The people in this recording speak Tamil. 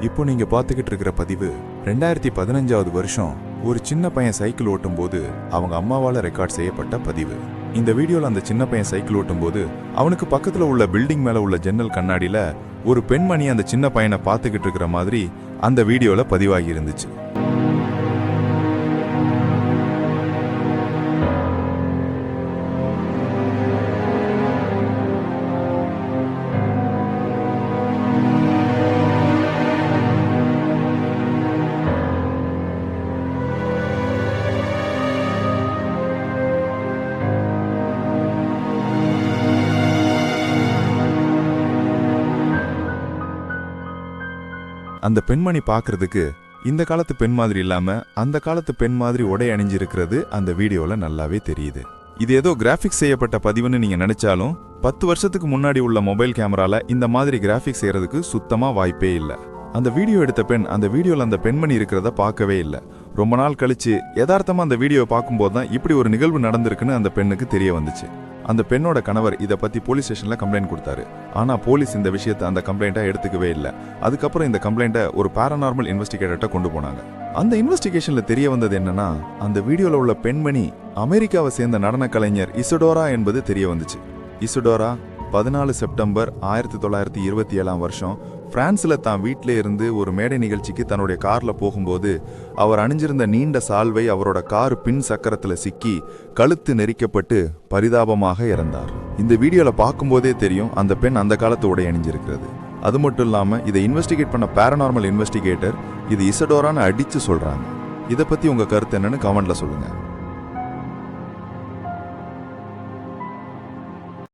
இப்போ நீங்க பாத்துக்கிட்டு இருக்கிற பதிவு ரெண்டாயிரத்தி பதினஞ்சாவது வருஷம் ஒரு சின்ன பையன் சைக்கிள் ஓட்டும் போது அவங்க அம்மாவால ரெக்கார்ட் செய்யப்பட்ட பதிவு. இந்த வீடியோல அந்த சின்ன பையன் சைக்கிள் ஓட்டும் போது அவனுக்கு பக்கத்துல உள்ள பில்டிங் மேல உள்ள ஜன்னல் கண்ணாடியில ஒரு பெண்மணி அந்த சின்ன பையனை பார்த்துக்கிட்டு இருக்கிற மாதிரி அந்த வீடியோல பதிவாகி இருந்துச்சு. அந்த பெண்மணி பார்க்கறதுக்கு இந்த காலத்து பெண் மாதிரி இல்லாம அந்த காலத்து பெண் மாதிரி உடை அணிஞ்சிருக்கிறது அந்த வீடியோல நல்லாவே தெரியுது. இது ஏதோ கிராஃபிக்ஸ் செய்யப்பட்ட பதிவுன்னு நீங்க நினைச்சாலும் பத்து வருஷத்துக்கு முன்னாடி உள்ள மொபைல் கேமரால இந்த மாதிரி கிராஃபிக்ஸ் செய்யறதுக்கு சுத்தமா வாய்ப்பே இல்லை. அந்த வீடியோ எடுத்த பெண் அந்த வீடியோல அந்த பெண்மணி இருக்கிறத பார்க்கவே இல்லை. ரொம்ப நாள் கழிச்சு யதார்த்தமா அந்த வீடியோ பார்க்கும்போது தான் இப்படி ஒரு நிகழ்வு நடந்திருக்குன்னு அந்த பெண்ணுக்கு தெரிய வந்துச்சு. அந்த பெண்ணோட கணவர் இதை பத்தி போலீஸ் ஸ்டேஷன்ல கம்ப்ளைண்ட் கொடுத்தாரு. ஆனா போலீஸ் இந்த விஷயத்தை அந்த கம்ப்ளைண்ட்டாக எடுத்துக்கவே இல்லை. அதுக்கப்புறம் இந்த கம்ப்ளைண்ட்டை ஒரு பேரநார்மல் இன்வெஸ்டிகேட்டர்கிட்ட கொண்டு போனாங்க. அந்த இன்வெஸ்டிகேஷன்ல தெரிய வந்தது என்னன்னா அந்த வீடியோல உள்ள பெண்மணி அமெரிக்காவை சேர்ந்த நடன கலைஞர் இசுடோரா என்பது தெரிய வந்துச்சு. இசுடோரா பதினாலு செப்டம்பர் ஆயிரத்தி தொள்ளாயிரத்தி இருபத்தி ஏழாம் வருஷம் பிரான்ஸில் தான் வீட்டிலே இருந்து ஒரு மேடை நிகழ்ச்சிக்கு தன்னுடைய காரில் போகும்போது அவர் அணிஞ்சிருந்த நீண்ட சால்வை அவரோட கார் பின் சக்கரத்தில் சிக்கி கழுத்து நெரிக்கப்பட்டு பரிதாபமாக இறந்தார். இந்த வீடியோவில் பார்க்கும்போதே தெரியும் அந்த பெண் அந்த காலத்து உடை அணிஞ்சிருக்கிறது. அது மட்டும் இல்லாமல் இதை இன்வெஸ்டிகேட் பண்ண பாரநார்மல் இன்வெஸ்டிகேட்டர் இது இசடோரான்னு அடித்து சொல்கிறாங்க இதை பற்றி உங்கள் கருத்து என்னன்னு கமெண்டில் சொல்லுங்கள்